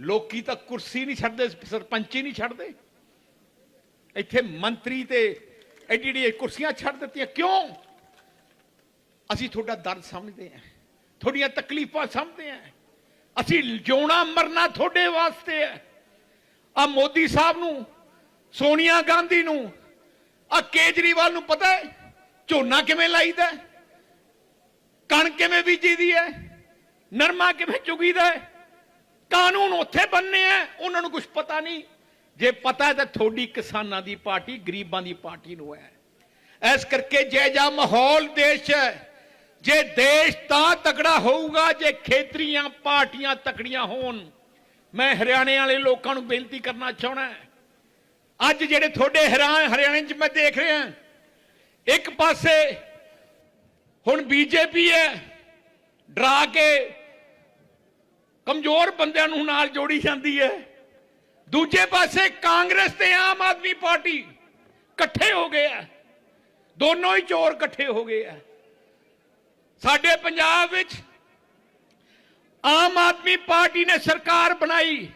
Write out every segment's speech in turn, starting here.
ਲੋਕੀ ਤਾਂ ਕੁਰਸੀ ਨਹੀਂ ਛੱਡਦੇ, ਸਰਪੰਚੀ ਨਹੀਂ ਛੱਡਦੇ। ਇੱਥੇ ਮੰਤਰੀ ਤੇ ਐਡੀ ਐਡੀ ਕੁਰਸੀਆਂ ਛੱਡ ਦਿੱਤੀਆਂ। ਕਿਉਂ? ਅਸੀਂ ਤੁਹਾਡਾ ਦਰਦ ਸਮਝਦੇ ਹਾਂ। ਤੁਹਾਡੀਆਂ ਤਕਲੀਫਾਂ ਸਮਝਦੇ ਹਾਂ। ਅਸੀਂ ਜਿਉਣਾ ਮਰਨਾ ਤੁਹਾਡੇ ਵਾਸਤੇ ਹੈ। ਆ ਮੋਦੀ ਸਾਹਿਬ ਨੂੰ, ਸੋਨੀਆ ਗਾਂਧੀ ਨੂੰ, ਆ ਕੇਜਰੀਵਾਲ ਨੂੰ ਪਤਾ ਹੈ, ਝੋਨਾ ਕਿਵੇਂ ਲਾਈਦਾ ਹੈ? ਕਣਕ ਕਿਵੇਂ ਬੀਜੀਦੀ ਹੈ? ਨਰਮਾ ਕਿਵੇਂ ਚੁਗੀਦਾ ਹੈ? ਕਾਨੂੰਨ ਉੱਥੇ ਬੰਨੇ ਆ, ਉਹਨਾਂ ਨੂੰ ਕੁਝ ਪਤਾ ਨਹੀਂ। ਜੇ ਪਤਾ ਤਾਂ ਤੁਹਾਡੀ ਕਿਸਾਨਾਂ ਦੀ ਪਾਰਟੀ ਗਰੀਬਾਂ ਦੀ ਪਾਰਟੀ ਨੂੰ ਹੈ। ਇਸ ਕਰਕੇ ਜੇ ਜਾ ਮਾਹੌਲ ਦੇਸ਼ ਹੈ, ਜੇ ਦੇਸ਼ ਤਾਂ ਤਕੜਾ ਹੋਊਗਾ, ਜੇ ਖੇਤਰੀਆਂ ਪਾਰਟੀਆਂ ਤਕੜੀਆਂ ਹੋਣ, ਮੈਂ ਹਰਿਆਣੇ ਵਾਲੇ ਲੋਕਾਂ ਨੂੰ ਬੇਨਤੀ ਕਰਨਾ ਚਾਹਣਾ ਅੱਜ ਜਿਹੜੇ ਤੁਹਾਡੇ ਹਰਿਆਣਾ ਹਰਿਆਣੇ 'ਚ ਮੈਂ ਦੇਖ ਰਿਹਾ ਇੱਕ ਪਾਸੇ ਹੁਣ ਬੀਜੇਪੀ ਹੈ, ਡਰਾ ਕੇ ਕਮਜ਼ੋਰ ਬੰਦਿਆਂ ਨੂੰ ਨਾਲ ਜੋੜੀ ਜਾਂਦੀ ਹੈ। ਦੂਜੇ ਪਾਸੇ ਕਾਂਗਰਸ ਤੇ ਆਮ ਆਦਮੀ ਪਾਰਟੀ ਇਕੱਠੇ ਹੋ ਗਏ ਆ। ਦੋਨੋਂ ਹੀ ਚੋਰ ਇਕੱਠੇ ਹੋ ਗਏ ਆ। ਸਾਡੇ ਪੰਜਾਬ ਵਿੱਚ ਆਮ ਆਦਮੀ ਪਾਰਟੀ ਨੇ ਸਰਕਾਰ ਬਣਾਈ।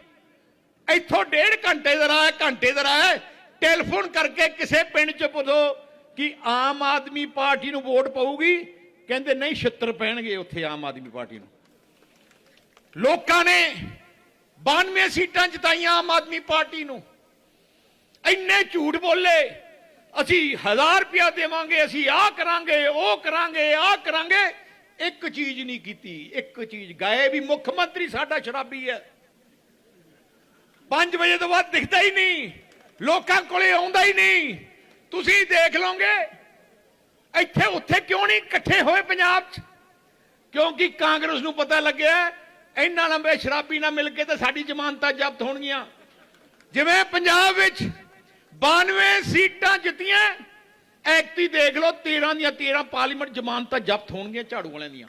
ਇੱਥੋਂ ਡੇਢ ਘੰਟੇ ਦਾ ਰਾਹ, ਘੰਟੇ ਦਾ ਰਾਹ ਟੈਲੀਫੋਨ ਕਰਕੇ ਕਿਸੇ ਪਿੰਡ 'ਚ ਪੁੱਛੋ ਕਿ ਆਮ ਆਦਮੀ ਪਾਰਟੀ ਨੂੰ ਵੋਟ ਪਊਗੀ। ਕਹਿੰਦੇ ਨਹੀਂ 76 ਪੈਣਗੇ ਉੱਥੇ ਆਮ ਆਦਮੀ ਪਾਰਟੀ ਨੂੰ। ਲੋਕਾਂ ਨੇ 92 ਸੀਟਾਂ ਜਿਤਾਈਆਂ ਆਮ ਆਦਮੀ ਪਾਰਟੀ ਨੂੰ। ਇੰਨੇ ਝੂਠ ਬੋਲੇ, ਅਸੀਂ 1000 ਰੁਪਇਆ ਦੇਵਾਂਗੇ, ਅਸੀਂ ਆਹ ਕਰਾਂਗੇ, ਉਹ ਕਰਾਂਗੇ, ਆਹ ਕਰਾਂਗੇ। ਇੱਕ ਚੀਜ਼ ਨਹੀਂ ਕੀਤੀ, ਇੱਕ ਚੀਜ਼ ਗਏ ਵੀ ਮੁੱਖ ਮੰਤਰੀ ਸਾਡਾ ਸ਼ਰਾਬੀ ਹੈ। 5 ਵਜੇ ਤੋਂ ਬਾਅਦ ਦਿਖਦਾ ਹੀ ਨਹੀਂ, ਲੋਕਾਂ ਕੋਲੇ ਆਉਂਦਾ ਹੀ ਨਹੀਂ। ਤੁਸੀਂ ਦੇਖ ਲਓਗੇ, ਇੱਥੇ ਉੱਥੇ ਕਿਉਂ ਨਹੀਂ ਇਕੱਠੇ ਹੋਏ ਪੰਜਾਬ 'ਚ? ਕਿਉਂਕਿ ਕਾਂਗਰਸ ਨੂੰ ਪਤਾ ਲੱਗਿਆ ਇਹਨਾਂ ਲੰਬੇ ਸ਼ਰਾਬੀ ਨਾਲ ਮਿਲ ਕੇ ਤਾਂ ਸਾਡੀ ਜ਼ਮਾਨਤਾਂ ਜ਼ਬਤ ਹੋਣਗੀਆਂ। ਜਿਵੇਂ ਪੰਜਾਬ ਵਿੱਚ 92 ਸੀਟਾਂ ਜਿੱਤੀਆਂ ਐਕਤੀ ਦੇਖ ਲਓ 13 ਦੀਆਂ 13 ਪਾਰਲੀਮੈਂਟ ਜ਼ਮਾਨਤਾਂ ਜ਼ਬਤ ਹੋਣਗੀਆਂ ਝਾੜੂ ਵਾਲਿਆਂ ਦੀਆਂ।